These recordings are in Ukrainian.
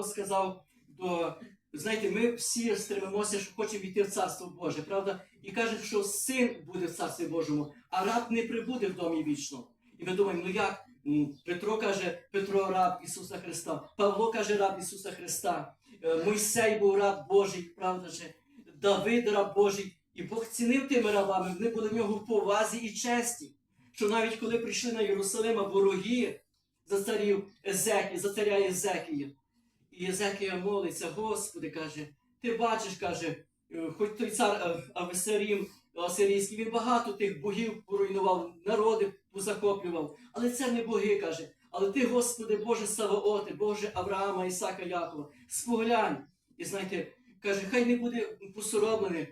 Бог сказав до. Знаєте, ми всі стремимося, що хочемо війти в Царство Боже, правда? І каже, що син буде в Царстві Божому, а раб не прибуде в домі вічно. І ми думаємо, ну як? Петро каже, Петро раб Ісуса Христа, Павло каже, раб Ісуса Христа, Е, Мойсей був раб Божий, правда же, Давид раб Божий. І Бог цінив тими рабами, вони були в нього в повазі і честі. Що навіть коли прийшли на Єрусалима вороги за царів Езекі, за царя Єзекія, і Єзекія молиться, Господи, каже, ти бачиш, каже, е, хоч той цар е, Авесарім Асирійський, він багато тих богів поруйнував, народи позахоплював, але це не боги, каже. Але ти, Господи, Боже Саваоти, Боже Авраама, Ісака, Якова, споглянь. І знаєте, каже, хай не буде посоромлений,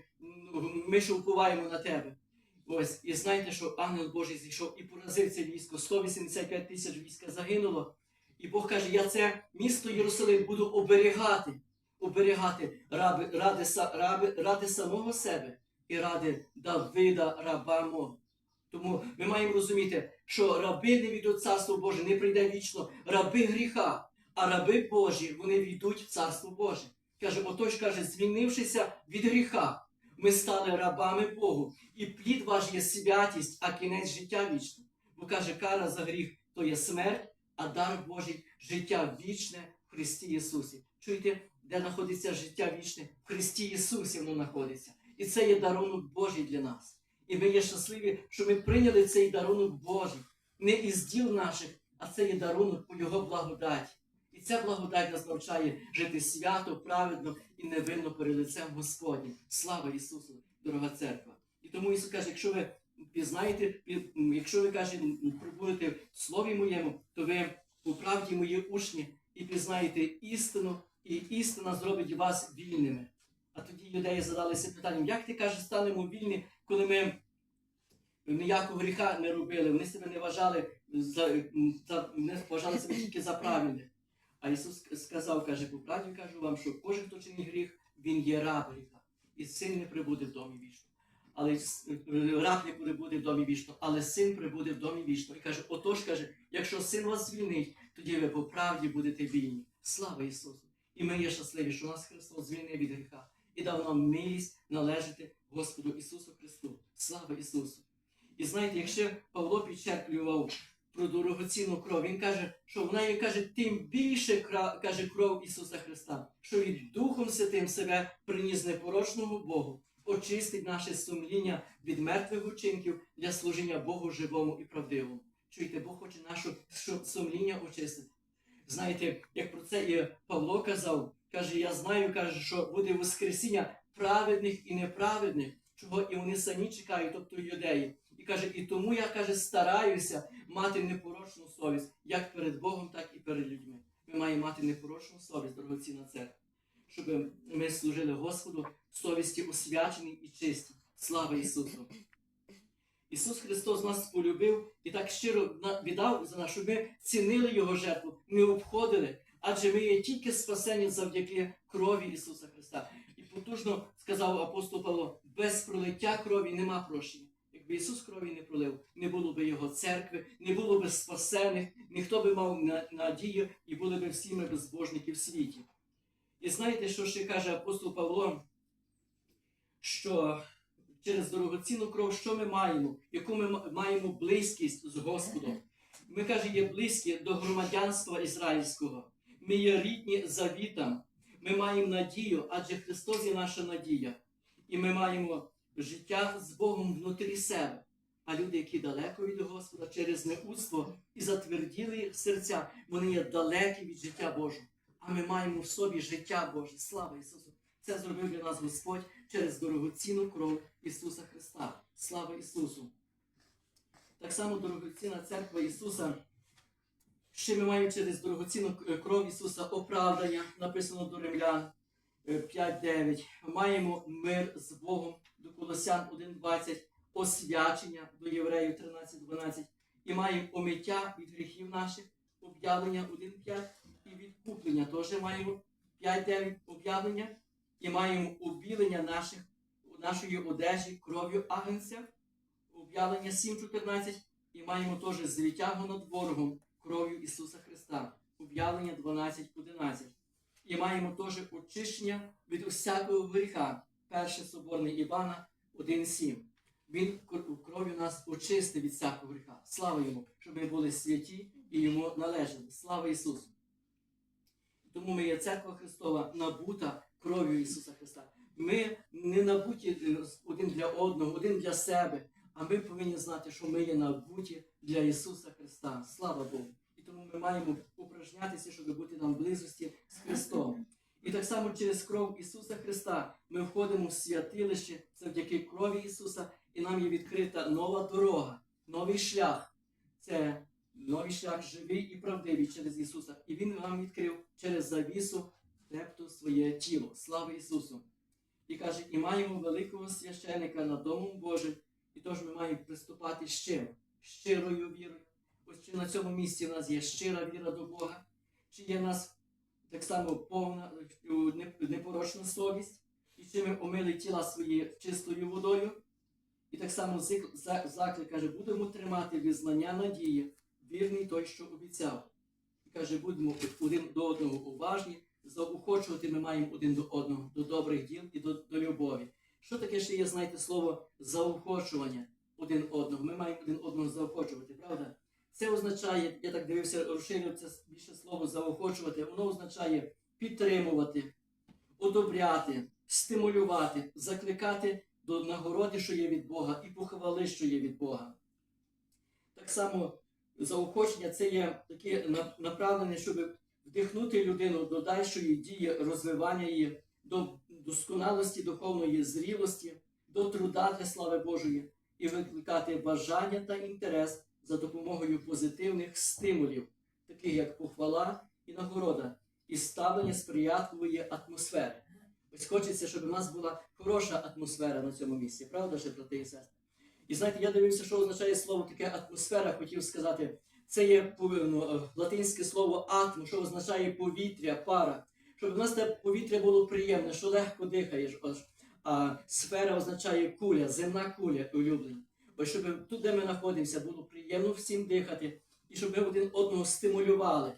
ми що впливаємо на тебе. Ось, і знаєте, що ангел Божий зійшов і поразив це військо. 185 тисяч війська загинуло. І Бог каже, я це місто Єрусалим буду оберігати, оберігати раби, ради, раби, ради самого себе і ради Давида, раба мого. Тому ми маємо розуміти, що раби не війдуть в Царство Боже, не прийде вічно раби гріха, а раби Божі вони війдуть в Царство Боже. Каже, отож, каже, звільнившися від гріха, ми стали рабами Богу, і плід ваш є святість, а кінець життя вічне. Бо каже, кара за гріх то є смерть, а дар Божий життя вічне в Христі Ісусі. Чуєте, де знаходиться життя вічне? В Христі Ісусі воно знаходиться. І це є дарунок Божий для нас. І ми є щасливі, що ми прийняли цей дарунок Божий, не із діл наших, а це є дарунок по Його благодаті. І ця благодать нас навчає жити свято, праведно і невинно перед лицем Господнім. Слава Ісусу, дорога церква! І тому Ісус каже, якщо ви пізнаєте, якщо ви каже, прибудете в слові моєму, то ви по правді мої учні і пізнаєте істину, і істина зробить вас вільними. А тоді юдеї задалися питанням, як ти кажеш, станемо вільні, коли ми ніякого гріха не робили, вони себе не вважали за, за не вважали себе тільки за правильне. А Ісус сказав, каже, по правді кажу вам, що кожен, хто чинить гріх, він є раб гріха. І син не прибуде в домі вічно. Але раб не прибуде в домі вічно, але син прибуде в домі вічно. І каже, отож каже, якщо син вас звільнить, тоді ви по правді будете вільні. Слава Ісусу! І ми є щасливі, що нас Христос звільнив від гріха і дав нам милість належати Господу Ісусу Христу. Слава Ісусу! І знаєте, якщо Павло підчерплював про дорогоцінну кров, він каже, що в неї каже, тим більше каже кров Ісуса Христа, що від Духом Святим себе приніс непорочному Богу, очистить наше сумління від мертвих учинків для служіння Богу живому і правдивому. Чуєте, Бог хоче наше сумління очистити. Знаєте, як про це і Павло казав, каже, я знаю, каже, що буде Воскресіння праведних і неправедних, чого і вони самі чекають, тобто юдеї. І каже, і тому я каже, стараюся мати непорочну совість, як перед Богом, так і перед людьми. Ми маємо мати непорочну совість, дорогоцінна церква, щоб ми служили Господу в совісті освяченій і чистій. Слава Ісусу! Ісус Христос нас полюбив і так щиро віддав за нас, щоб ми цінили Його жертву, не обходили, адже ми є тільки спасені завдяки крові Ісуса Христа. І потужно сказав апостол Павло: без пролиття крові нема прощення. Якби Ісус крові не пролив, не було би Його церкви, не було би спасених, ніхто би мав надію і були би всі ми безбожники в світі. І знаєте, що ще каже апостол Павло? Що через дорогоцінну кров, що ми маємо, яку ми маємо близькість з Господом. Ми каже, є близькі до громадянства ізраїльського. Ми є рідні завітам. Ми маємо надію, адже Христос є наша надія. І ми маємо життя з Богом внутрі себе. А люди, які далеко від Господа через неудство і затверділи серця, вони є далекі від життя Божого. А ми маємо в собі життя Боже. Слава Ісусу! Це зробив для нас Господь через дорогоцінну кров Ісуса Христа. Слава Ісусу! Так само дорогоцінна церква Ісуса. Ще ми маємо через дорогоцінну кров Ісуса оправдання, написано до Римлян е, 5.9. Маємо мир з Богом до Колосян 1.20, освячення до Євреїв 13.12. І маємо омиття від гріхів наших, об'явлення 1.5 і відкуплення. Теж маємо 5.9 об'явлення і маємо обілення наших, нашої одежі кров'ю агнця, об'явлення 7.14, і маємо теж звитягу над ворогом кров'ю Ісуса Христа, об'явлення 12.11. і маємо теж очищення від усякого гріха. Перше соборне Івана 1,7. Він кров'ю нас очистив від всякого гріха. Слава йому, щоб ми були святі і йому належали. Слава Ісусу! Тому ми є церква Христова, набута кров'ю Ісуса Христа. Ми не набуті е, один для одного, один для себе, а ми повинні знати, що ми є набуті для Ісуса Христа. Слава Богу! І тому ми маємо упражнятися, щоб бути нам в близості з Христом. І так само через кров Ісуса Христа ми входимо в святилище завдяки крові Ісуса, і нам є відкрита нова дорога, новий шлях. Це новий шлях живий і правдивий через Ісуса. І Він нам відкрив через завісу тобто своє тіло. Слава Ісусу! І каже, і маємо великого священика над Домом Божим, і тож ми маємо приступати чим? Щирою вірою. Ось чи на цьому місці в нас є щира віра до Бога, чи є в нас так само повна е, непорочна совість, і чи ми омили тіла свої чистою водою. І так само заклик каже, будемо тримати визнання надії, вірний той, що обіцяв. І каже, будемо один до одного уважні, заохочувати ми маємо один до одного, до добрих діл і до, до любові. Що таке ще є, знаєте, слово заохочування один одного? Ми маємо один одного заохочувати, правда? Це означає, я так дивився, розширив це більше слово заохочувати, воно означає підтримувати, одобряти, стимулювати, закликати до нагороди, що є від Бога, і похвали, що є від Бога. Так само заохочення це є таке на- направлене, щоб вдихнути людину до дальшої дії, розвивання її, до досконалості духовної зрілості, до труда для слави Божої і викликати бажання та інтерес за допомогою позитивних стимулів, таких як похвала і нагорода, і ставлення сприятливої атмосфери. Ось хочеться, щоб у нас була хороша атмосфера на цьому місці, правда ж, брати і сестри? І знаєте, я дивився, що означає слово таке атмосфера, хотів сказати. Це є ну, е, латинське слово атмо, що означає повітря, пара. Щоб у нас те повітря було приємне, що легко дихаєш. А сфера означає куля, земна куля улюблені. Ось щоб тут, де ми знаходимося, було приємно всім дихати, і щоб ми один одного стимулювали.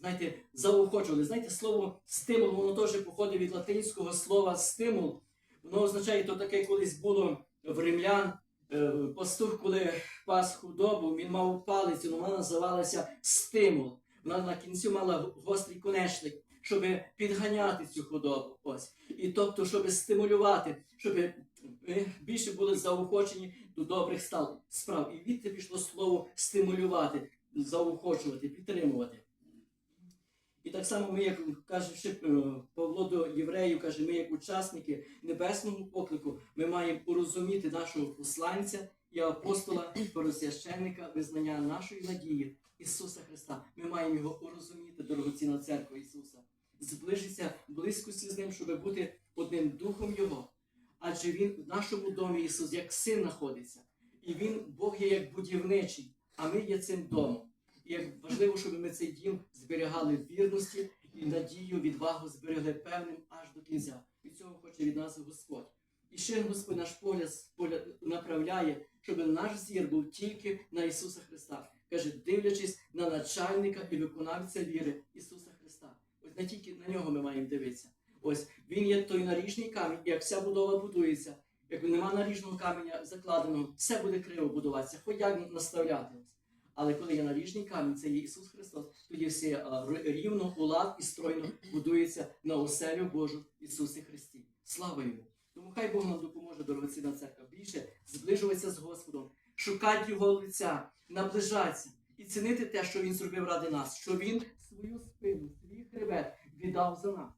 Знаєте, заохочували. Знаєте, слово стимул, воно теж походить від латинського слова стимул. Воно означає, то таке колись було в римлян. Е, Пастух, коли пас худобу, він мав палицю, але вона називалася стимул. Вона на кінці мала гострий конечник, щоб підганяти цю худобу. Ось. І тобто, щоб стимулювати, щоб більше були заохочені до добрих справ. І відти пішло слово стимулювати, заохочувати, підтримувати. І так само ми, як каже е, Павло до євреїв, каже, ми як учасники небесного поклику, ми маємо порозуміти нашого посланця і апостола, первосвященника, визнання нашої надії Ісуса Христа. Ми маємо його порозуміти, дорогоцінна церква Ісуса, зближитися близькості з ним, щоб бути одним духом Його. Адже Він в нашому домі Ісус як син знаходиться. І Він, Бог є як будівничий, а ми є цим домом. І як важливо, щоб ми цей дім зберігали вірності і надію, відвагу зберегли певним аж до кінця. І цього хоче від нас Господь. І ще Господь наш погляд, направляє, щоб наш зір був тільки на Ісуса Христа. Каже, дивлячись на начальника і виконавця віри Ісуса Христа. Ось не тільки на нього ми маємо дивитися. Ось він є той наріжний камінь, і як вся будова будується, як нема наріжного каменя закладеного, все буде криво будуватися, хоч як наставляти. Але коли є наріжний камінь, це є Ісус Христос, тоді все рівно, улад і стройно будується на оселю Божу Ісусі Христі. Слава Йому! Тому хай Бог нам допоможе, дорогоцінна церква, більше зближуватися з Господом, шукати Його лиця, наближатися і цінити те, що Він зробив ради нас, що Він свою спину, свій хребет віддав за нас.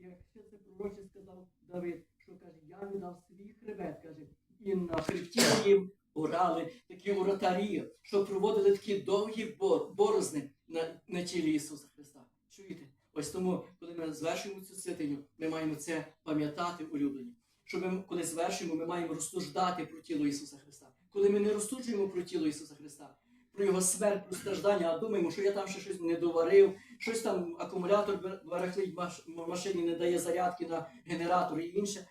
І як ще це пророче сказав Давид, що каже, я віддав свій хребет, каже, і на хребті їм орали такі уратарі, що проводили такі довгі борозни на, на тілі Ісуса Христа. Чуєте? Ось тому, коли ми звершуємо цю святиню, ми маємо це пам'ятати, улюблені. Щоб ми, коли звершуємо, ми маємо розсуждати про тіло Ісуса Христа. Коли ми не розсуджуємо про тіло Ісуса Христа, про Його смерть, про страждання, а думаємо, що я там ще щось не доварив, щось там акумулятор барахлить в машині, не дає зарядки на генератор і інше.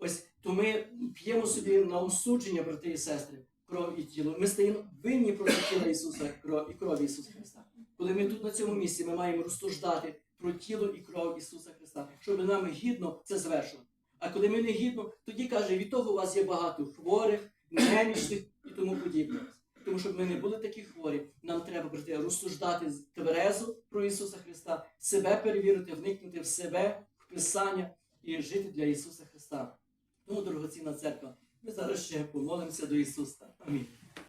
Ось то ми п'ємо собі на осудження, брати і сестри, кров і тіло. Ми стаємо винні проти тіла Ісуса кров і крові Ісуса Христа. Коли ми тут на цьому місці ми маємо розсуждати про тіло і кров Ісуса Христа, щоб нам гідно це звершувати. А коли ми не гідно, тоді каже, від того у вас є багато хворих, немічних і тому подібне. Тому щоб ми не були такі хворі, нам треба брати, розсуждати тверезо про Ісуса Христа, себе перевірити, вникнути в себе, в Писання і жити для Ісуса Христа. Тому, дорогоцінна церква, ми зараз ще помолимося до Ісуса. Амінь.